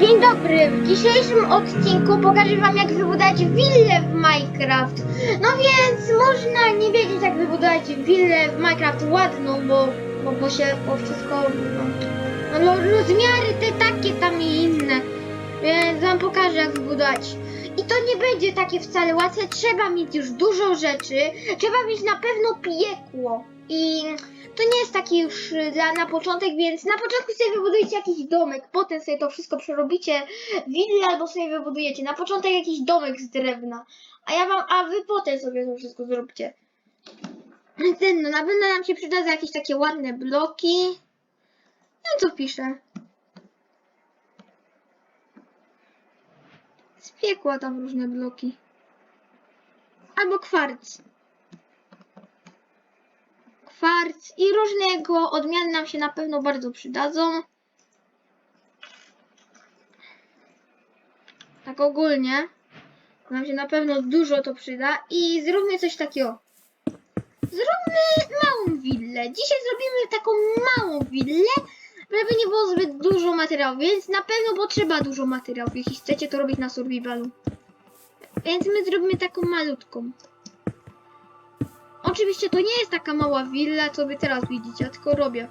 Dzień dobry, w dzisiejszym odcinku pokażę wam jak wybudować willę w Minecraft. No więc można nie wiedzieć jak wybudować willę w Minecraft ładną, bo, bo, bo się, bo wszystko, no, no, no rozmiary te takie tam i inne. Więc wam pokażę jak wybudować. I to nie będzie takie wcale łatwe, trzeba mieć już dużo rzeczy, trzeba mieć na pewno piekło. I to nie jest taki już y, dla na początek, więc na początku sobie wybudujecie jakiś domek, potem sobie to wszystko przerobicie willę albo sobie wybudujecie. Na początek jakiś domek z drewna, a ja wam, a wy potem sobie to wszystko zróbcie. Ten, no na pewno nam się przydadzą jakieś takie ładne bloki. No co piszę? Z piekła tam różne bloki. Albo kwarc kwarc i różne jego odmiany nam się na pewno bardzo przydadzą. Tak ogólnie nam się na pewno dużo to przyda i zróbmy coś takiego. Zróbmy małą willę. Dzisiaj zrobimy taką małą willę, żeby nie było zbyt dużo materiału, więc na pewno potrzeba dużo materiałów, jeśli chcecie to robić na survivalu. Więc my zrobimy taką malutką. Oczywiście to nie jest taka mała willa, co wy teraz widzicie, tylko robię.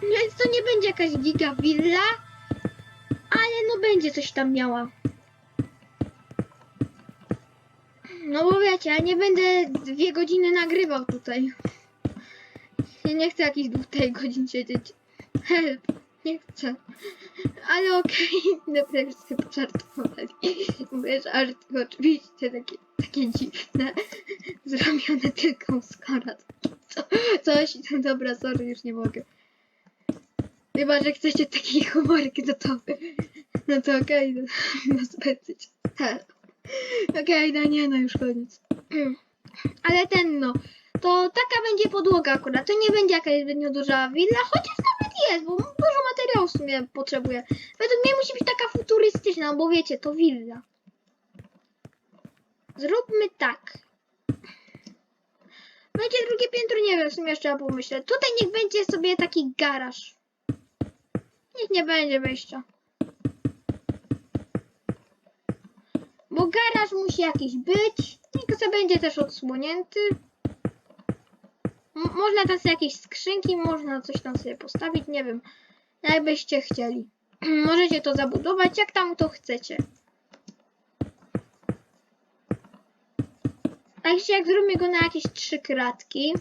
Więc to nie będzie jakaś giga willa, ale no będzie coś tam miała. No bo wiecie, ja nie będę dwie godziny nagrywał tutaj. Nie chcę jakichś dwóch godzin siedzieć. Help, nie chcę. Ale okej, dobra, już sobie pożartowali. Mówię, żarty oczywiście takie, takie dziwne. Zrobione tylko z. Co, coś, no dobra, sorry, już nie mogę. Chyba, że chcecie takiej humorki, no to, no to okej, no, no zbyt Okej, no nie, no już koniec. Ale ten, no, to taka będzie podłoga akurat, to nie będzie jakaś zbytnio duża willa, chociaż nawet jest, bo dużo materiału w sumie potrzebuje. Według mnie musi być taka futurystyczna, bo wiecie, to willa. Zróbmy tak. Będzie drugie piętro, nie wiem, w sumie jeszcze pomyśleć. Tutaj niech będzie sobie taki garaż. Niech nie będzie wejścia. Bo garaż musi jakiś być. Niech sobie będzie też odsłonięty. Można tam sobie jakieś skrzynki, można coś tam sobie postawić, nie wiem. Jakbyście chcieli. Możecie to zabudować, jak tam to chcecie. A jeśli jak zrobimy go na jakieś trzy kratki.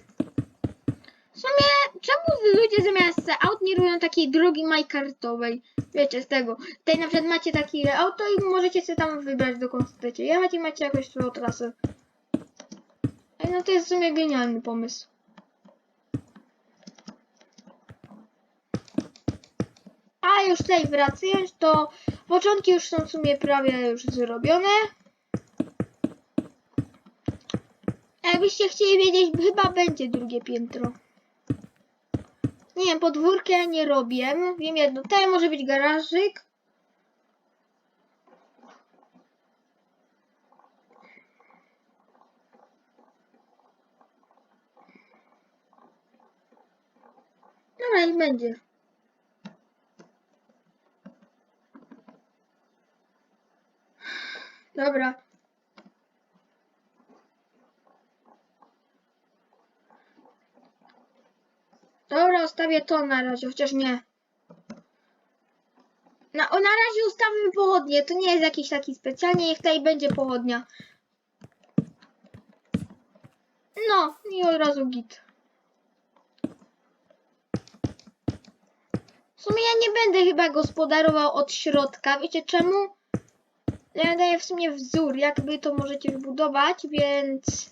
W sumie, czemu ludzie zamiast aut nie robią takiej drogi majkartowej? Wiecie, z tego. Tutaj na przykład macie takie auto i możecie sobie tam wybrać dokąd chcecie. Ja macie, macie jakąś swoją trasę. No to jest w sumie genialny pomysł. A już tutaj wracając, to początki już są w sumie prawie już zrobione. Jakbyście chcieli wiedzieć, chyba będzie drugie piętro. Nie wiem, podwórkę nie robię. Wiem jedno, tutaj może być garażyk. Dobra, niech będzie. Dobra. Dobra, ustawię to na razie, chociaż nie. Na, o, na razie ustawmy pochodnie. To nie jest jakiś taki specjalnie, niech tutaj będzie pochodnia. No, i od razu git. W sumie ja nie będę chyba gospodarował od środka. Wiecie czemu? Ja daję w sumie wzór, jakby to możecie wybudować, więc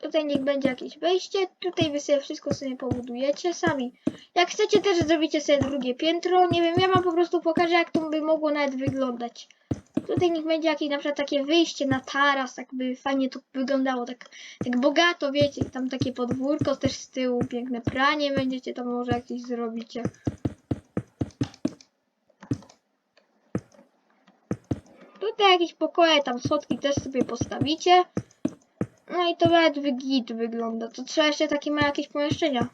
tutaj niech będzie jakieś wejście, tutaj wy sobie wszystko sobie pobudujecie sami. Jak chcecie też zrobicie sobie drugie piętro, nie wiem, ja wam po prostu pokażę jak to by mogło nawet wyglądać. Tutaj niech będzie jakieś na przykład takie wyjście na taras, tak by fajnie to wyglądało, tak, tak bogato, wiecie, tam takie podwórko też z tyłu, piękne pranie będziecie tam może jakieś zrobicie. Tutaj jakieś pokoje, tam schodki też sobie postawicie. No i to nawet git wygląda. To trzeba jeszcze takie ma jakieś pomieszczenia.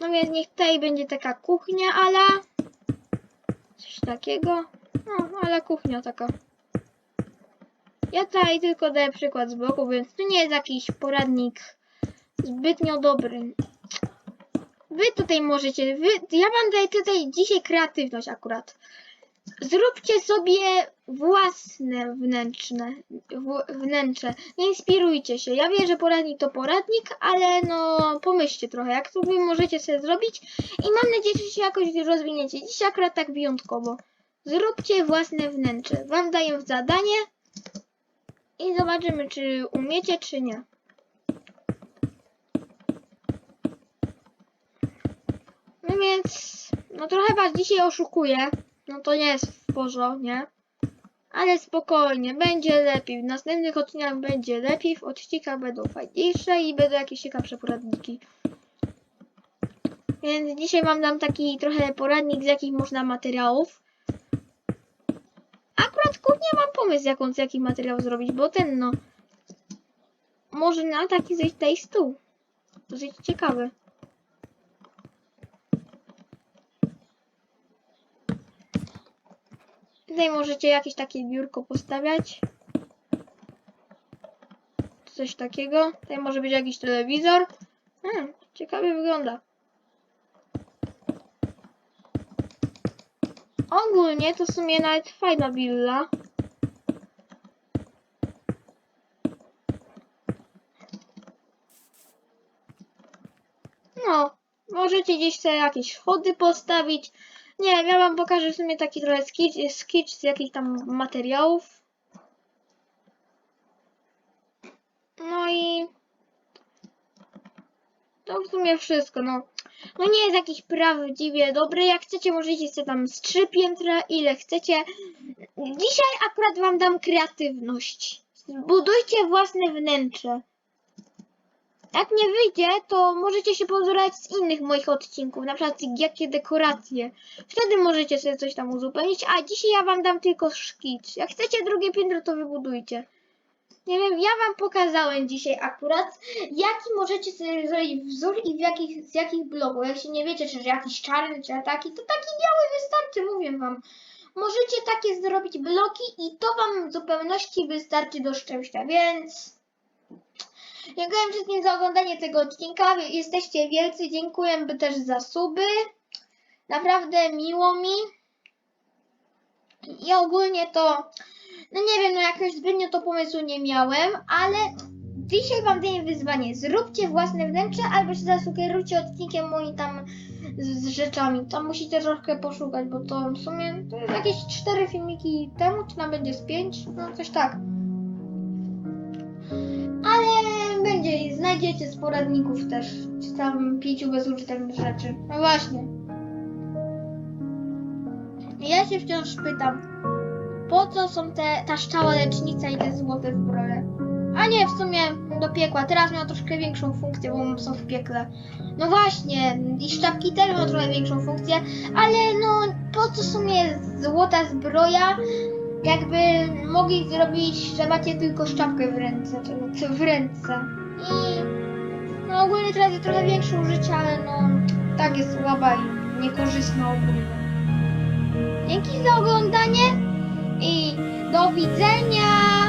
No więc niech tutaj będzie taka kuchnia ala coś takiego. No, ale kuchnia taka. Ja tutaj tylko daję przykład z boku, więc to nie jest jakiś poradnik zbytnio dobry. Wy tutaj możecie, wy, ja wam daję tutaj dzisiaj kreatywność akurat. Zróbcie sobie własne wnętrzne, wnętrze. Nie inspirujcie się. Ja wiem, że poradnik to poradnik, ale no pomyślcie trochę, jak to wy możecie sobie zrobić i mam nadzieję, że się jakoś rozwiniecie. Dziś akurat tak wyjątkowo. Zróbcie własne wnętrze. Wam daję zadanie i zobaczymy, czy umiecie, czy nie. No więc, no trochę was dzisiaj oszukuję. No to nie jest w porządku, nie? Ale spokojnie, będzie lepiej. W następnych odcinkach będzie lepiej, w odcinkach będą fajniejsze i będą jakieś ciekawsze poradniki. Więc dzisiaj wam dam taki trochę poradnik z jakich można materiałów. Akurat kuchnia mam pomysł jaką z jakich materiałów zrobić, bo ten no może na taki zejść tutaj stół. Dosyć ciekawy. Tutaj możecie jakieś takie biurko postawiać. Coś takiego. Tutaj może być jakiś telewizor. Hmm, ciekawie wygląda. Ogólnie to w sumie nawet fajna willa. No, możecie gdzieś sobie jakieś schody postawić. Nie ja wam pokażę w sumie taki trochę sketch, sketch z jakichś tam materiałów. No i to w sumie wszystko, no. No nie jest jakiś prawdziwie dobry. Jak chcecie, możecie sobie tam z trzy piętra, ile chcecie. Dzisiaj akurat wam dam kreatywność. Zbudujcie własne wnętrze. Jak nie wyjdzie, to możecie się pozorować z innych moich odcinków, na przykład jakie dekoracje. Wtedy możecie sobie coś tam uzupełnić, a dzisiaj ja wam dam tylko szkic. Jak chcecie drugie piętro, to wybudujcie. Nie wiem, ja wam pokazałem dzisiaj akurat, jaki możecie sobie zrobić wzór i w jakich, z jakich bloków. Jak się nie wiecie, czy jakiś czarny, czy taki, to taki biały wystarczy, mówię wam. Możecie takie zrobić bloki i to wam w zupełności wystarczy do szczęścia, więc... Dziękuję wszystkim za oglądanie tego odcinka. Jesteście wielcy. Dziękuję też za suby. Naprawdę miło mi. I ogólnie to, no nie wiem, no jakoś zbytnio to pomysłu nie miałem, ale dzisiaj wam daję wyzwanie. Zróbcie własne wnętrze albo się zasugerujcie odcinkiem moim tam z, z rzeczami. Tam musicie troszkę poszukać, bo to w sumie to jest jakieś cztery filmiki temu, czy nam będzie z pięć? No coś tak. Ale będzie, znajdziecie z poradników też, czy tam pięciu bezużytecznych rzeczy. No właśnie. Ja się wciąż pytam, po co są te, ta szczała lecznica i te złote zbroje? A nie, w sumie do piekła. Teraz miał troszkę większą funkcję, bo są w piekle. No właśnie, i szczapki też mają trochę większą funkcję, ale no po co w sumie złota zbroja? Jakby mogli zrobić, że macie tylko szczapkę w ręce, w ręce. I no ogólnie teraz jest trochę większe użycie, ale no tak jest słaba i niekorzystna ogólnie. Dzięki za oglądanie i do widzenia!